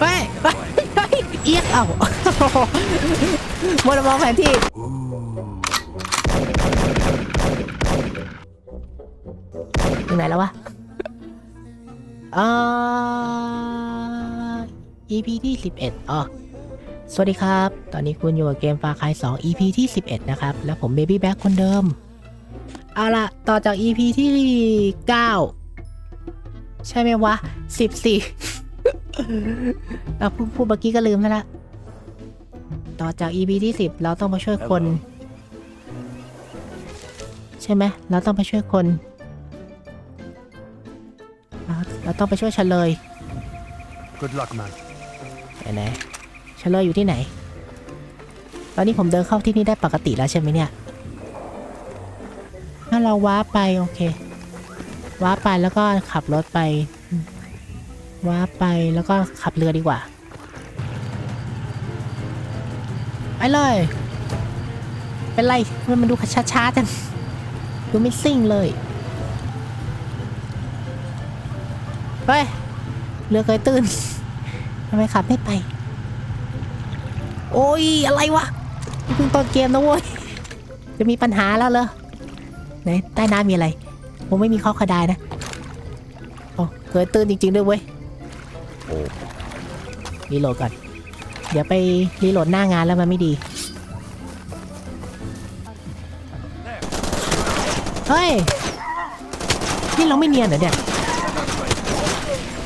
เฮ้ยเฮ้ยเอียกเอ้ามัวแต่มองแผนที่อยู่ไหนแล้ววะเอ่อ EP ที่ 11อ๋อสวัสดีครับ ตอนนี้คุณอยู่กับเกมฟาคาย2 EP ที่ 11 นะครับ แล้วผม Baby Back คนเดิม เอาละต่อจาก EP ที่ 9 ใช่ไหมวะ14เราพูดพูดเมื่อกี้ก็ลืมแล้วละต่อจาก EP ที่10เราต้องมาช่วยคน ใช่ไหมเราต้องไปช่วยคน เราเราต้องไปช่วยเฉลย Good luck, man. ไหนไหนเฉลยอยู่ที่ไหน ตอนนี้ผมเดินเข้าที่นี่ได้ปกติแล้วใช่ไหมเนี่ย ถ้าเราว้าร์ปไป โอเค ว้าไปแล้วก็ขับรถไป ว้าไปแล้วก็ขับเรือดีกว่าไปเลย เป็นไร มันมันดูช้าๆจัง ดูไม่ซิ่งเลย ไป เรือเคยตื่นทำไมขับไม่ไป โอ้ย อะไรวะเพิ่งต้นเกมนะเว้ย จะมีปัญหาแล้วเหรอ ไหน ใต้น้ำมีอะไร ผมไม่มีข้อกระไดนะโอ้เคยตื่นจริง ๆ ด้วยเว้ยโอ้รีโหลดก่อน เดี๋ยวไปรีโหลดหน้างานแล้วมันไม่ดี เฮ้ย นี่เราไม่เนียนเหรอเนี่ย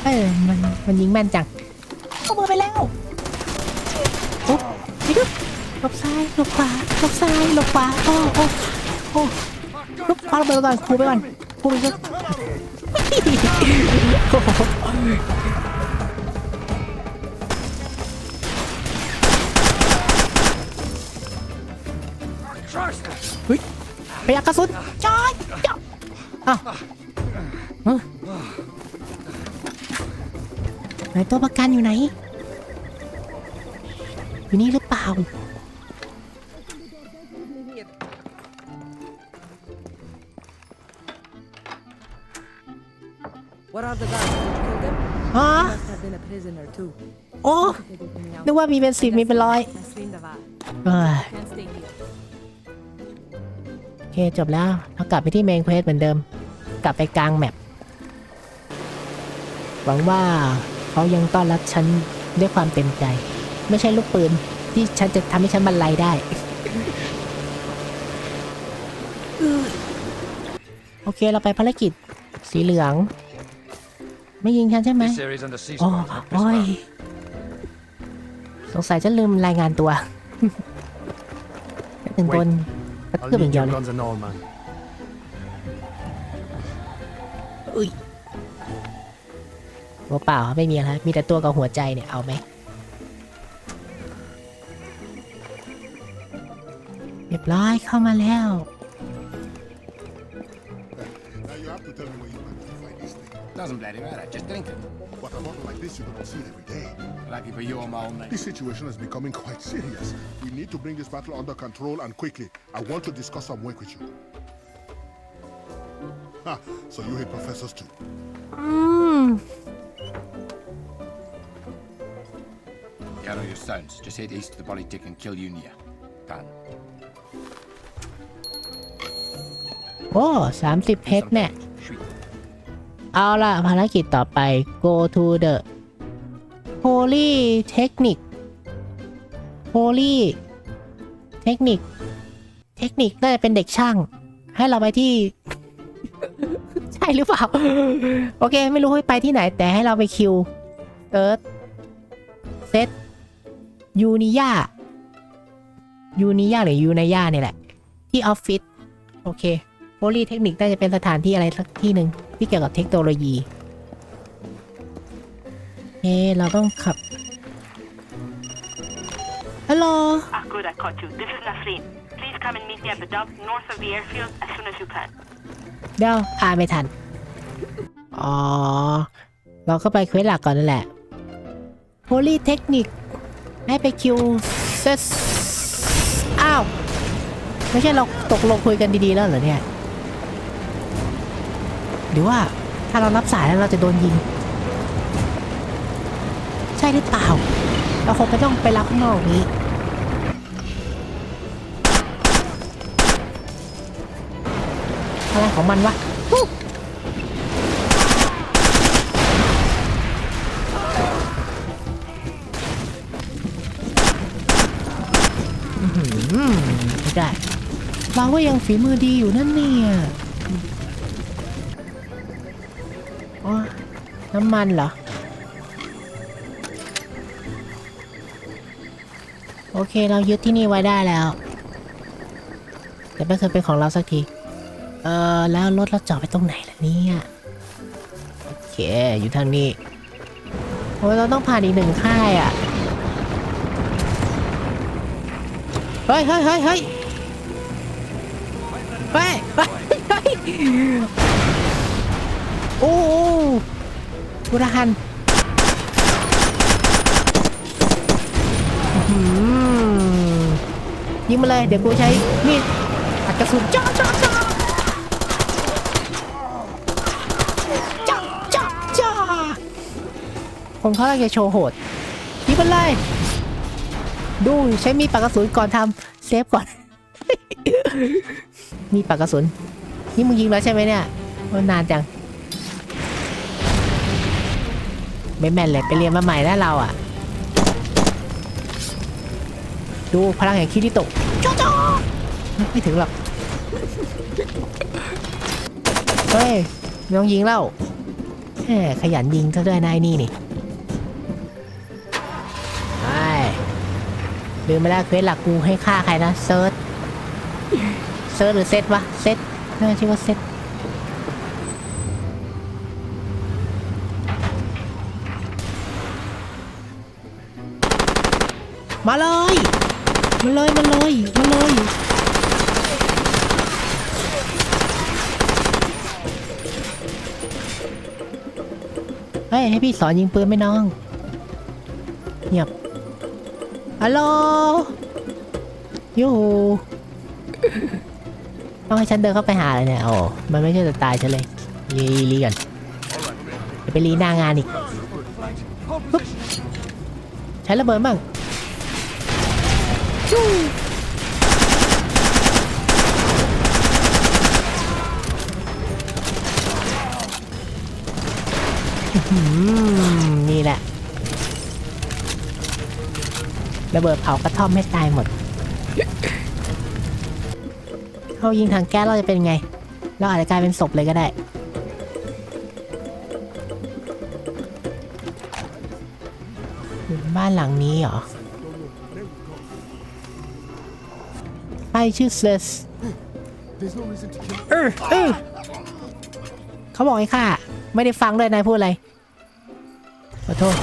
เออมันมันยิงแม่นจังเข้ามือไปแล้วโอ้ไปดูหลบซ้ายหลบขวาหลบซ้ายหลบขวาโอ้โอ้โอ้หลบขวาหลบไปก่อนครูไปก่อน ครูไปก่อนโอ้โหเฮ้ยปยักระสุนจอยจ้าอ้าวเอ้าไหนตัวประกันอยู่ไหน อยู่นี่หรือเปล่า โอ้นึกว่ามีเป็นสิบมีเป็นร้อยเอ้ยโอเคจบแล้วเรากลับไปที่เมนเควสเหมือนเดิม กลับไปกลางแมปหวังว่าเขายังต้อนรับฉันด้วยความเต็มใจ ไม่ใช่ลูกปืนที่ฉันจะทำให้ฉันบรรลัยได้โอเคเราไปภารกิจสีเหลือง ไม่ยิงฉันใช่ไหม This area's under โอ้ ceasefire. not โอ้ย Bismarck. สงสัยจะลืมรายงานตัวถึงบนกระ I'll ทืบอย่าง need เดียว your เลย guns and all, man. อุ้ยตัวเปล่าครับไม่มีอะไรมีแต่ตัวกับหัวใจเนี่ยเอาไหมเรียบร้อยเข้ามาแล้ว Now you have to tell me where you managed to find this thing. Doesn't bloody matter, just drink it. What a bottle like this you don't see it every day. Lucky for you, I'm all night. This situation is becoming quite serious. We need to bring this battle under control and quickly. I want to discuss some work with you. Ha, so you hate professors too. Hmm. อืม Gather your sounds. Just head east to the Polytech and kill Unia. Done. โอ้สามสิบเพชรเนี่ย เอาละภารกิจต่อไป go to the holy technic holy technic เทคนิคน่าจะเป็นเด็กช่าง ให้เราไปที่ ใช่หรือเปล่า โอเค ไม่รู้ให้ไปที่ไหน แต่ให้เราไปคิวเอิร์ธเซตยูนิยายูนิยาหรือยูนายาเนี่ยแหละ ที่ออฟฟิศโอเค ลีเทคนิคน่าจะเป็นสถานที่อะไรสักที่หนึ่งที่เกี่ยวกับเทคโนโลยีเอ๊ะเราต้องขับฮัลโหล Ah, good, I caught you. This is Nasreen. Please come and meet me at the dump north of the airfield as soon as you can. เดี๋ยวอ่านไม่ทัน อ๋อ เราก็ไปเควสหลักก่อนนั่นแหละโ o ลีเทคนิคให้ไปคิวเซสอ้าว ไม่ใช่เราตกลงคุยกันดีๆแล้วเหรอเนี่ย หรือว่าถ้าเรารับสายแล้วเราจะโดนยิง ใช่หรือเปล่า เราคงไม่ต้องไปรับข้างนอกนี้ อะไรของมันวะอื้อหือไม่ได้เราก็ยังฝีมือดีอยู่นั่นเนี่ย อ๋อน้ำมันเหรอ โอเคเรายึดที่นี่ไว้ได้แล้ว แต่ไม่เคยเป็นของเราสักที เออแล้วรถเราจอดไปตรงไหนล่ะเนี่ย โอเค อยู่ทางนี้โอ้ยเราต้องผ่านอีกหนึ่งค่ายอะ เฮ้ยเฮ้ยเฮ้ยเฮ้ยุรหันยิงมาเลย เดี๋ยวกูใช้มีดอัดกระสุนจ้าจ้าจ้าจ้าจ้าจ้าคนเขาอยากจะโชว์โหดยิงมาเลย ดูใช้มีดปากกระสุนก่อนทำเซฟก่อน มีดปากกระสุน นี่มึงยิงแล้วใช่ไหมเนี่ยมันนานจัง ไม่แม่นเลยไปเรียนมาใหม่แล้วเราอะ ดูพลังแห่งคิริโตะจ้าจ้าไม่ถึงหรอก เฮ้ยไม่ต้องยิงแล้วแหมขยันยิงซะด้วยนายนี่นี่ไปลืมไปแล้วเควสหลักกูให้ฆ่าใครนะเซิร์ชเซิร์ชหรือเซตวะเซตน่าชื่อว่าเซต มาเลย มาเลย มาเลย มาเลย เฮ้ย ให้พี่สอนยิงปืนไหมน้อง เงียบฮัลโหลยูหูต้องให้ฉันเดินเข้าไปหาเลยเนี่ย โอ้ มันไม่ใช่จะตายฉันเลยรีรีกันไปรีหน้างานอีกใช้ระเบิดบ้าง นี่แหละ ระเบิดเผากระท่อมให้ตายหมดเขายิงทางแก๊สเราจะเป็นไง เราอาจจะกลายเป็นศพเลยก็ได้ บ้านหลังนี้เหรอไปชื่อเซสเออเออเขาบอกให้ฆ่าไม่ได้ฟังด้วยนายพูดอะไร ขอโทษ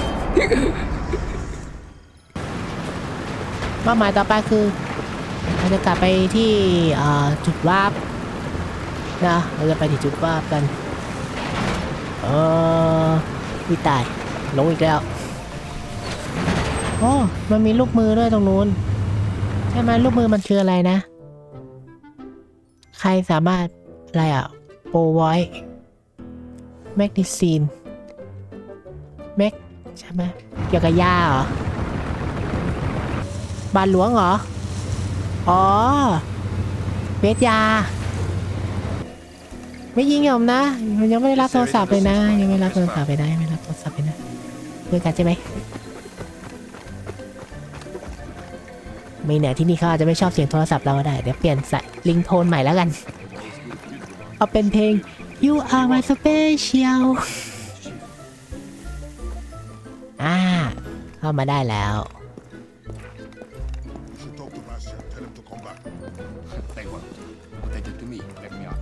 เป้าหมายต่อไปคือเราจะกลับไปที่จุดวาร์ปนะเราจะไปที่จุดวาร์ปกันเออวิตายลงอีกแล้วโอ้มันมีลูกมือด้วยตรงนู้นใช่ไหมลูกมือมันคืออะไรนะ ใครสามารถอะไรอะโปรไวแมกนิซีน แมกใช่ไหมเกี่ยวกับยาเหรอ บานหลวงเหรอ อ๋อเวทยา ไม่ยิงผมนะมันยังไม่ได้รับโทรศัพท์เลยนะ ยังไม่รับโทรศัพท์ไปได้ยังไม่รับโทรศัพท์ไปนะเพื่อนกันใช่ไหมไม่แน่ที่นี่เขาอาจจะไม่ชอบเสียงโทรศัพท์เราก็ได้ เดี๋ยวเปลี่ยนใส่ลิงโทนใหม่แล้วกัน เอาเป็นเพลง You are my special ามาได้แล้ว You should talk to Bastian. Tell him to come back. They won't. What they did to me left me out.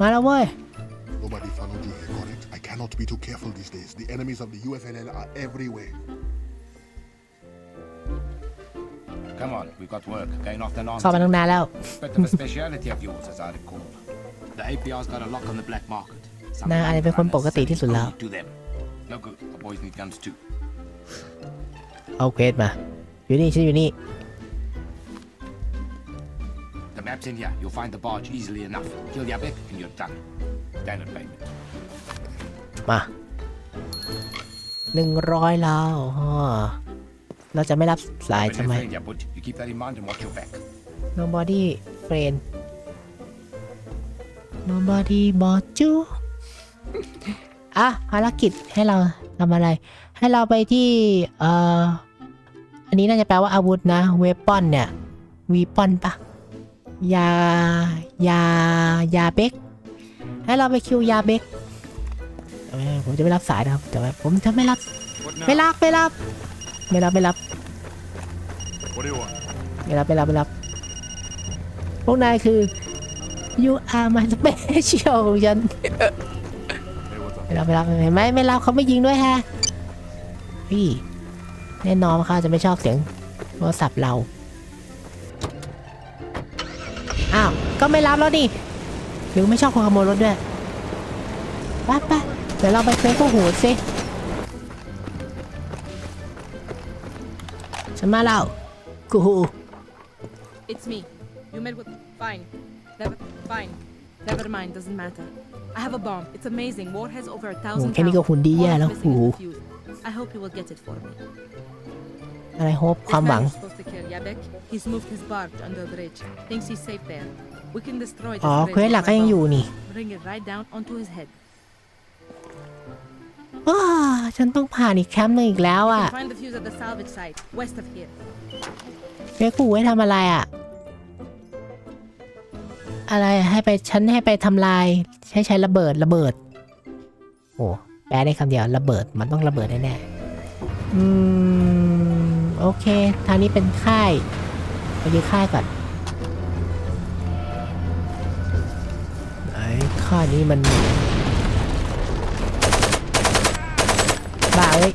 มาแล้วเว้ย Nobody followed you here, got it? I cannot be too careful these days. The enemies of the UFLL are everywhere. Come on, we've got work. Going off the เข้ามา nonsense. ตั้งนานแล้ว Bit of a speciality of yours, as I recall. The APR's got a lock on the black market. Some นายอาจจะเป็นคนปกติที่สุดแล้ว only to them. No good. Our boys need guns too. เอาเควสมา อยู่นี่ฉันอยู่นี่ The map's in here. You'll find the barge easily enough. Kill Yabek and you're done. Standard payment. มาหนึ่งร้อยแล้วอ้อเราจะไม่รับสาย When ใช่ไหม you're yeah, bud, you keep that in mind and watch your back. nobody friend nobody bought you อะภารกิจให้เราทำอะไร ให้เราไปที่เอ่ออันนี้น่าจะแปลว่าอาวุธนะ weapon เนี่ย weapon ปะยายายาเบกให้เราไปคิวยาเบกผมจะไม่รับสายนะครับแต่ว่าผมจะไม่รับไม่รับไม่รับไม่รับไม่รับไม่รับไม่รับไม่รับพวกนายคือ you are my special ฉันไม่รับไม่รับไม่ไม่ไม่รับเขาไม่ยิงด้วยฮะ พี่แน่นอนว่าเขาจะไม่ชอบเสียงโทรศัพท์เรา อ้าว ก็ไม่รับแล้วดิหรือไม่ชอบคนขโมยรถด้วยไปไปเดี๋ยวเราไปเฟซก็หูสิฉันมาแล้วกู It's me. You met with. Fine. Never. Fine. Never mind. Doesn't matter. I have a bomb. It's amazing. War has over a โอ้ thousand แค่นี้ก็ pounds. หุ่นดี All แย่ it's แล้ว missing โอ้โห is the fuse. I hope you will get it for me. อะไรโฮป This ความหวัง man you're supposed to kill, Yabek. He's moved his barge under the bridge. Thinks he's safe there. We can destroy this อ๋อ bridge เควส with หลัก my ก็ยัง bomb. อยู่นี่ Bring it right down onto his head. อ้าฉันต้องผ่านอีกแคมป์หนึงอีกแล้ว You อะ can find the fuse at the salvage site, west of here. เฟซกูไว้ทำอะไรอะ อะไรอะให้ไปฉันให้ไปทำลายใช้ใช้ระเบิดระเบิด โอ้ แปลได้คำเดียวระเบิดมันต้องระเบิดแน่ๆอืมโอเค ทางนี้เป็นค่ายไปยึดค่ายก่อนไอ้ค่ายนี้มันบ้าเอ้ย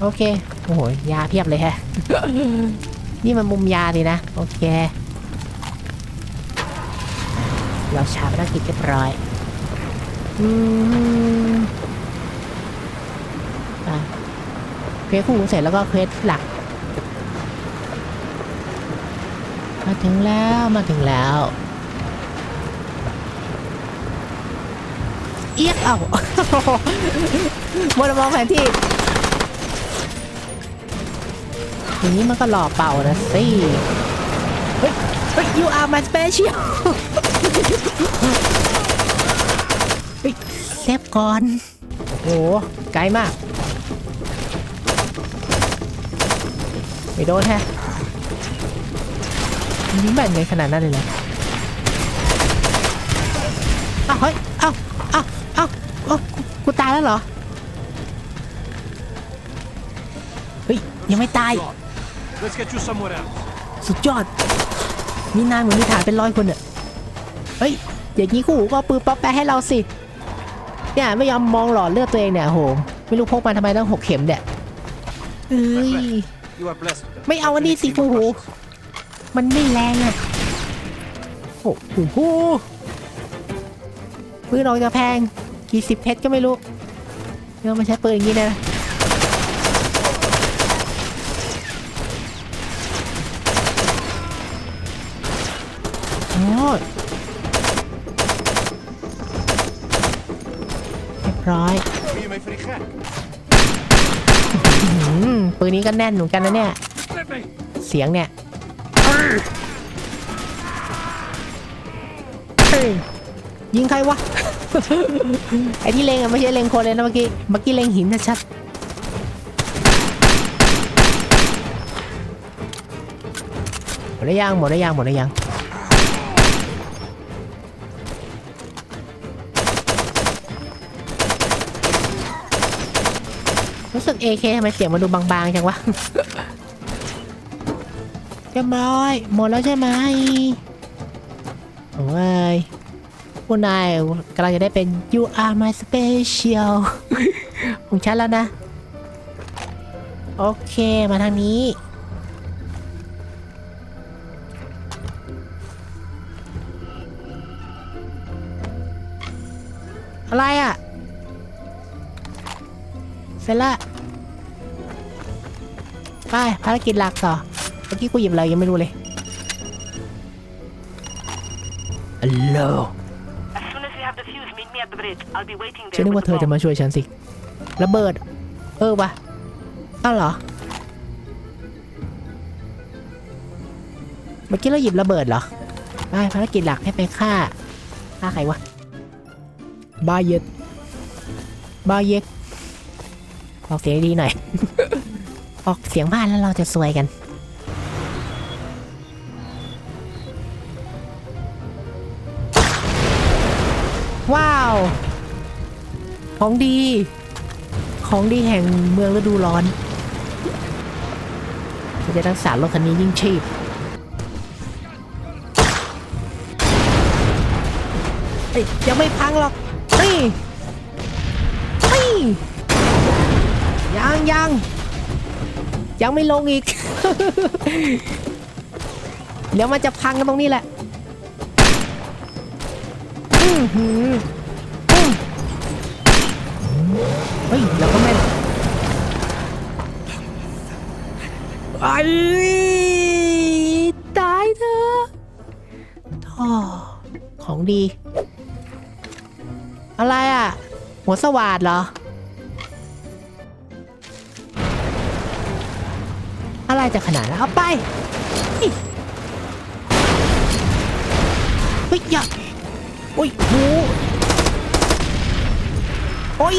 โอเค โอ้โหยาเพียบเลยแฮะ นี่มันมุมยาเลยนะ โอเค เราชาภารกิจเรียบร้อยอืมอะเควสคู่หูเสร็จแล้วก็เควสหลัก มาถึงแล้วมาถึงแล้ว เอียกเอ้ามัวแต่มองแผนที่ อย่างนี้มันก็หล่อเป่านะสิ เฮ้ย เฮ้ย you are my special เฮ้ยเซฟก่อน โอ้โห ไกลมาก ไม่โดนแฮะยิงแบบไงขนาดนั้นเลยเหรออ้าวเฮ้ยเอ้าเอ้าเอ้าเอ้ากูกูตายแล้วเหรอ เฮ้ย ยังไม่ตาย Let's get you somewhere else. สุดยอดมีนายเหมือนมีฐานเป็นร้อยคนอะเฮ้ย อย่างนี้คู่หูก็เอาปืนป๊อปแปะให้เราสิ เนี่ยไม่ยอมมองหลอดเลือดตัวเองเนี่ยโห ไม่รู้พกมาทำไมต้องหกเข็มเนี่ยเอ้ย You are blessed. ไม่เอาอันนี้สิคู่หู มันไม่แรงอะโอ้โหปืนออกจะแพงกี่สิบเพชรก็ไม่รู้เดี๋ยวมาใช้ปืนอย่างนี้นะ อ้ยเรียบร้อย Me my free hat. อืมปืนนี้ก็แน่นเหมือนกันนะเนี่ย Let me. เสียงเนี่ยเฮ้ยยิงใครวะ ไอ้ที่เลงอะไม่ใช่เลงคนเลยนะเมื่อกี้ เมื่อกี้เลงหินนะชัดหมดได้ยังหมดได้ยังหมดได้ยัง AK ทำไมเสียงมันดูบางๆจังวะเรียบร้อยหมดแล้วใช่ไหมโอ้ยผู้นายกำลังจะได้เป็น you are my special ของฉันแล้วนะ โอเคมาทางนี้อะไรอะ เสร็จละ ไปภารกิจหลักต่อเมื่อกี้กูหยิบอะไรยังไม่รู้เลยอัลโหล As soon as you have the fuse, meet me at the bridge. I'll be waiting ฉัน there นึก with ว่า the เธอจะ bomb. มาช่วยฉันสิระเบิด เออวะอ้าวเหรอเมื่อกี้เราหยิบระเบิดเหรอไปภารกิจหลักให้ไปฆ่าฆ่าใครวะบาเย็ดบาเย็กออกเสียงดีหน่อย ออกเสียงบ้านแล้วเราจะซวยกัน ว้าว ของดี ของดีแห่งเมืองฤดูร้อนจะรักษารถคันนี้ยิ่งชีพเอ้ยยังไม่พังหรอกนี่นี่ยังยัง ยังไม่ลงอีก เดี๋ยวมันจะพังกันตรงนี้แหละเฮ้ยเราก็แม่นไอ้ตายเถอะท่อของดี อะไรอะ หัวสวัสดเหรอ อะไรจะขนาดนั้นเอาไปเฮ้ยอย่าโอ้ยโหโอ้ย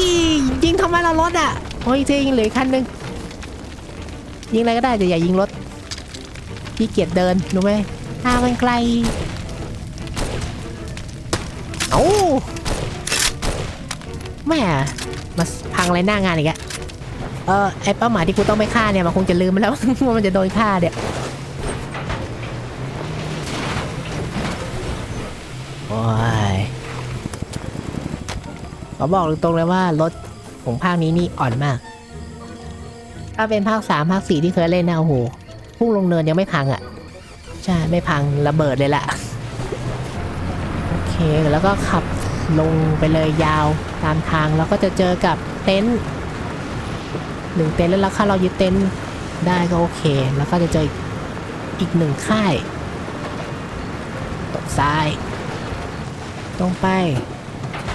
ยิงทำไมล่ะรถอะโอ้ยเจยิงเหลือคันหนึ่งยิงอะไรก็ได้แต่อย่ายิงรถพี่เกียจเดินรู้ไหมทางมันไกลเอ้าแม่มาพังอะไรหน้างานอีกอะ เออไอเป้าหมายที่กูต้องไปฆ่าเนี่ยมันคงจะลืมไปแล้ว ว่ามันจะโดนฆ่าเนี่ยโอ้ยขอบอกตรงๆเลยว่ารถของภาคนี้นี่อ่อนมาก ถ้าเป็นภาคสามภาคสี่ที่เคยเล่นนะโอ้โหพุ่งลงเนินยังไม่พังอะ่ะ ใช่ไม่พังระเบิดเลยแหละโอเคแล้วก็ขับลงไปเลยยาวตามทางแล้วก็จะเจอกับเต็นท์ หนึ่งเต็นท์แล้วถ้าเรายึดเต็นท์ได้ก็โอเค แล้วก็จะเจออีกหนึ่งค่ายตกซ้าย ตรงไป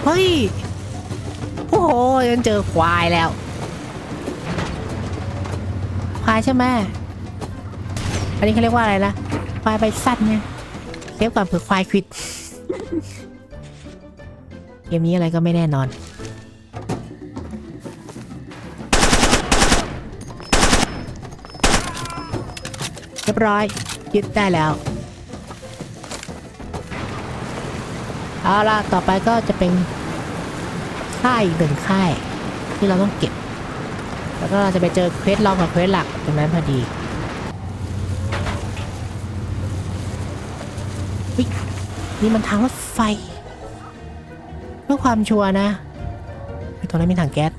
เฮ้ย โอ้โหยันเจอควายแล้ว ควายใช่ไหมอันนี้เขาเรียกว่าอะไรนะควายใบสั้นไงเรียกก่อนเผื่อควายควิด เกมนี้อะไรก็ไม่แน่นอน บร้อย ยึดได้แล้ว เอาล่ะ ต่อไปก็จะเป็นค่ายอีกหนึ่งค่าย ที่เราต้องเก็บ แล้วก็เราจะไปเจอเควสรองกับเควสหลักตรงนั้นพอดีนี่มันทางรถไฟเพื่อความชัวร์นะตรงนั้นมีถังแก๊ส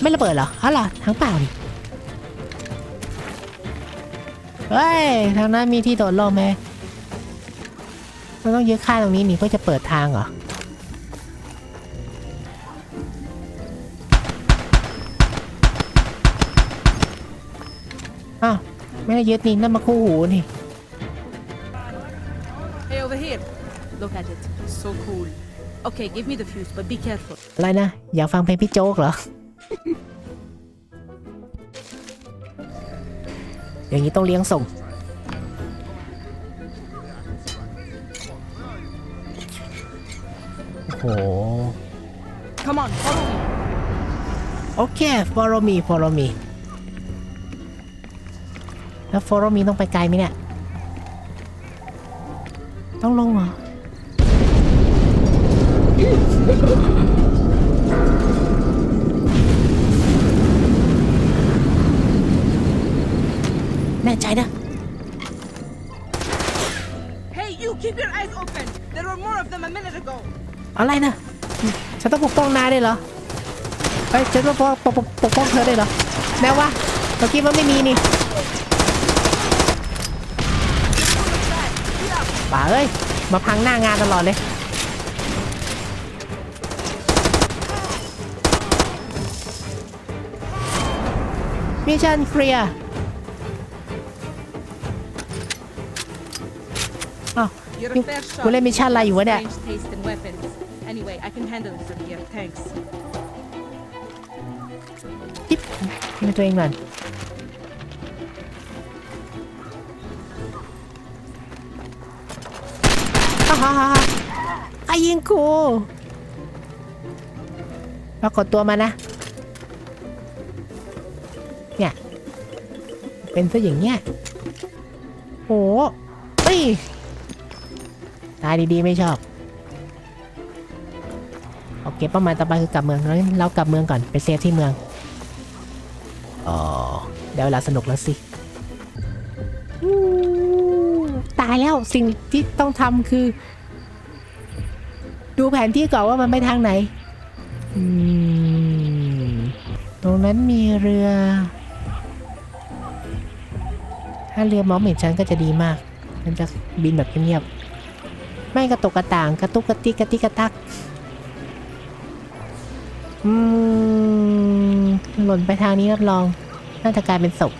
ไม่ระเบิดเหรออ๋อเหรอทางเปล่านี่เฮ้ย ทางนั้นมีที่โดดร่มไหมมันต้องยึดค่ายตรงนี้นี่เพื่อจะเปิดทางเหรอ อ้าว ไม่ได้ยึดนี่นั่นมาคู่หูนี่ Okay, give me the fuse, but be careful. อะไรนะ อยากฟังเพลงพี่โจ๊กเหรอ อย่างนี้ต้องเลี้ยงส่ง โอ้โห Come on, follow me. โอเค follow me follow me แล้ว follow me ต้องไปไกลไหมเนี่ย ต้องลงเหรอ แน่ใจนะ Hey, you keep your eyes open. There were more of them a minute ago. อะไรนะ ฉันต้องปกป้องนายได้วยเหรอเอ้ยฉันต้องปกปกปกปกป้องเธอได้วยเหรอแน่วะเมื่อกี้มันไม่มีนี่ ป่าเอ้ย มาพังหน้างานตลอดเลย มิชชั่นเคลียร์อ้าว You're You- a fair shot. กูเล่นมิชชั่นอะไรอยู่วะเนี่ย Strange taste in weapons. Anyway, I can handle it from here. Thanks. จิ๊บให้มันตัวเองก่อนฮ่าฮ่าฮ่าฮ่าใครยิงกูปรากฏตัวมานะ เป็นซะอย่างเงี้ยโหเฮ้ยตายดีๆไม่ชอบโอเคเป้าหมายต่อไปคือกลับเมืองงั้นเรากลับเมืองก่อนไปเซฟที่เมืองอ๋อเดี๋ยวเวลาสนุกแล้วสิอู้ตายแล้วสิ่งที่ต้องทำคือ ดูแผนที่ก่อนว่ามันไปทางไหนอืมตรงนั้นมีเรือ ถ้าเรือมองเห็นฉันก็จะดีมาก มันจะบินแบบเงียบๆไม่กระตกกระต่างกระตุกกระติกกระติกกระตักอืมหล่นไปทางนี้รับรอง น่าจะกลายเป็นศพ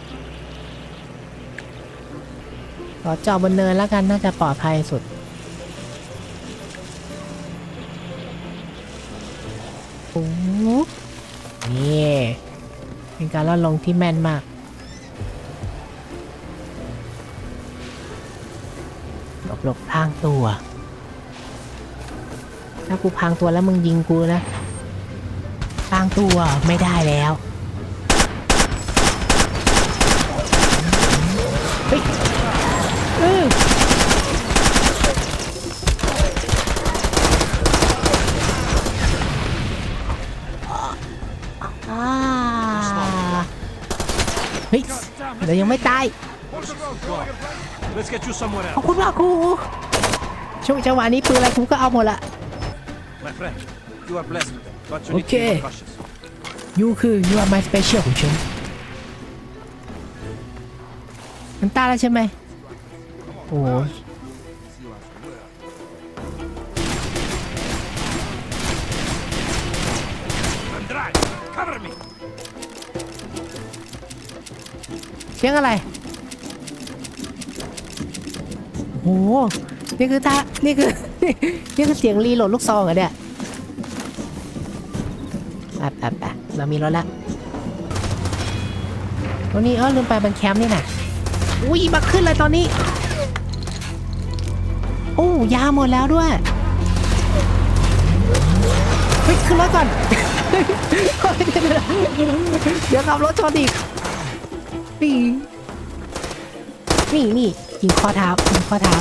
ขอจอดบนเนินแล้วกันน่าจะปลอดภัยสุด โอ้โหนี่เป็นการลดลงที่แม่นมาก หลบหลบพางตัว ถ้ากูพางตัวแล้วมึงยิงกูนะพางตัวไม่ได้แล้วเฮ้ยเอออ่าเฮ้ยเดี๋ยวยังไม่ตาย Let's get you somewhere ขอบ else. คุณมากครูช่วงจังหวะนี้ปืนอะไรกูก็เอาหมดละ My friend, you are blessed with them, but you need to Okay. be cautious. ยูคือ you are my special ของฉันมันตายแล้วใช่ไหมโอ้โห I'm dry. Cover me. เสียงอะไร โอ้โห นี่คือท่านี่คือ นี่คือเสียงรีโหลดลูกซองเหรอเนี่ยไปไปไปเรามีรถล้วตรงนี้เออลืมไปมันแคมป์นี่นะอุ้ยมาขึ้นเลยตอนนี้ โอ้ยาหมดแล้วด้วยเฮ้ยขึ้นรถก่อน เดี๋ยวขับรถชนอีกนี่นี่นี่ ยิงข้อเท้ายิงข้อเท้า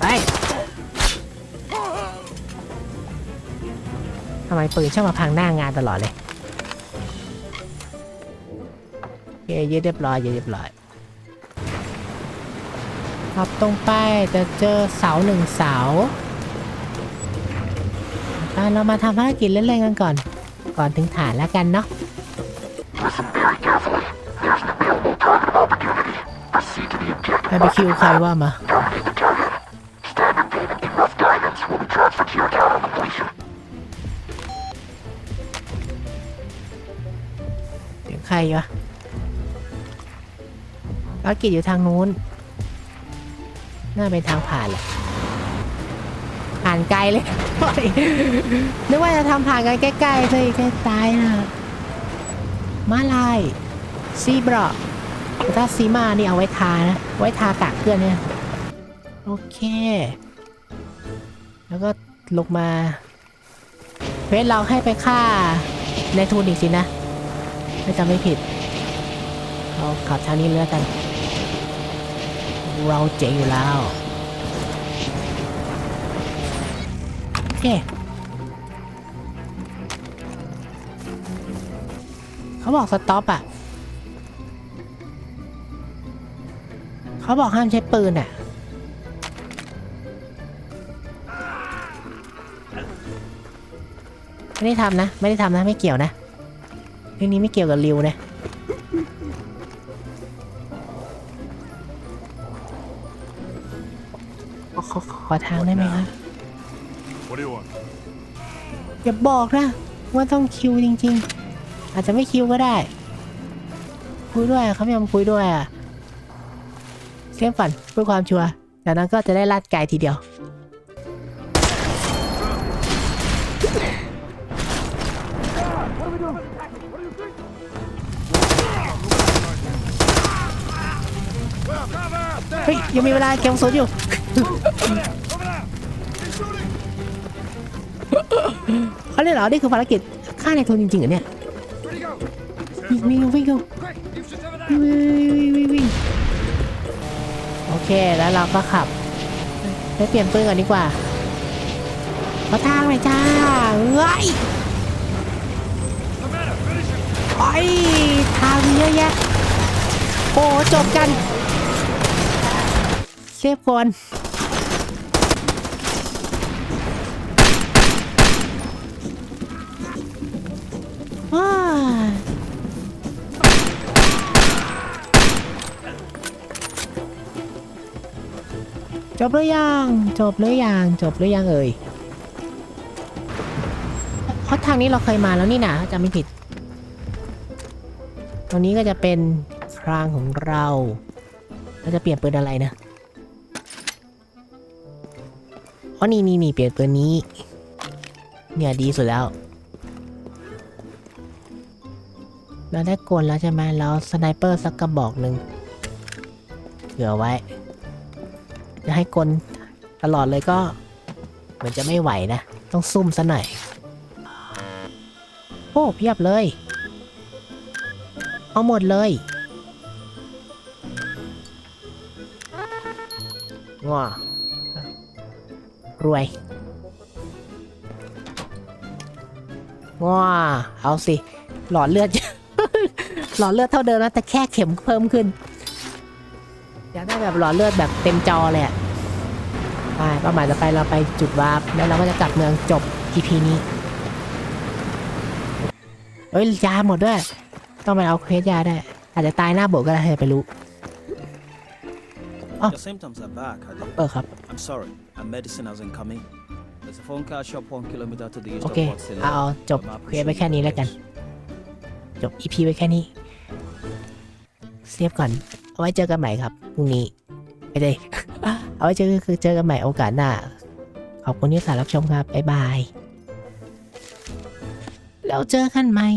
ไปทำไมปืนชอบมาพังหน้างานตลอดเลยโอเคยืดเรียบร้อยยืดเรียบร้อยขับตรงไปจะเจอเสาหนึ่งเสาไปเรามาทำภารกิจเล่นๆกันก่อน ก่อนถึงฐานแล้วกันเนาะให้ไปคิวใครว่ามาเสียงใครวะภารกิจอยู่ทางนู้น น่าเป็นทางผ่านแหละผ่านไกลเลย นึกว่าจะทำผ่านกันใกล้ๆเลยแค่ตายนะมาลายซีบรอถ้าซีมานี่เอาไว้ทานะ ไว้ทากากเกลือนเนี่ย โอเค แล้วก็ลงมาเวทเราให้ไปฆ่าในทุนอีกสินะ ไม่จำไม่ผิดเราขับทางนี้เลยแล้วกัน เราเจ๋งอยู่แล้ว เค เขาบอกสต็อปอะ เขาบอกห้ามใช้ปืนอะ ไม่ได้ทำนะ ไม่ได้ทำนะ ไม่เกี่ยวนะ เรื่องนี้ไม่เกี่ยวกับริวนะขอขอขอทางได้ไหมครับ อย่าบอกนะ ว่าต้องคิวจริง ๆ อาจจะไม่คิวก็ได้ คุยด้วยเขาไม่ยอมคุยด้วยอะเซฟฝันเพื่อความชัวร์จากนั้นก็จะได้ลาดไกลทีเดียว เฮ้ย ยังมีเวลาเกมโซนอยู่ เขาเรียกเหรอ นี่คือภารกิจฆ่าในทุนจริงๆเหรอเนี่ย วิ่งวิ่งวิ่งวิ่งวิ่งวิ่งโอเค แล้วเราก็ขับไปเปลี่ยนปืนก่อนดีกว่ามาทางหน่อยจ้าเฮ้ยไอ้ทางเยอะแยะ โอ้จบกัน เซฟก่อน จบหรือยัง จบหรือยัง จบหรือยังเอ่ยเพราะทางนี้เราเคยมาแล้วนี่นะจำไม่ผิด ตรงนี้ก็จะเป็นครางของเรา เราจะเปลี่ยนปืนอะไรนะอ๋อนี่นี่นี่เปลี่ยนปืนนี้ เนี่ยดีสุดแล้ว เราได้กลแล้วใช่ไหมแล้วสไนเปอร์สักกระบอกหนึ่งเผื่อไว้ จะให้กลตลอดเลยก็เหมือนจะไม่ไหวนะ ต้องซุ่มซะหน่อย โอ้เพียบเลย เอาหมดเลยว้ารวยว้าเอาสิ หลอดเลือด หลอดเลือดเท่าเดิมนะแต่แค่เข็มเพิ่มขึ้น อยากได้แบบหลอดเลือดแบบเต็มจอเลยอะใช่เป้าหมายจะไปเราไปจุดวาร์ปแล้วเราก็จะกลับเมืองจบ EP นี้เอ้ยยาหมดด้วย ต้องไปเอาเควสยาได้ อาจจะตายหน้าโบสถ์ก็ได้ใครจะไปรู้ Your symptoms are back, Hadi. เออครับ I'm sorry. And medicine hasn't come in. There's a phone car shop one kilometer to the east โอ of เค Port Said. เอาจบเควสไว้แค่นี้แล้วกัน จบ EP ไว้แค่นี้ เซฟก่อน เอาไว้เจอกันใหม่ครับพรุ่งนี้ไม่ได้เอาไว้เจอคือเจอกันใหม่โอกาสหน้า ขอบคุณที่สารรับชมครับบ๊ายบายแล้วเจอกันใหม่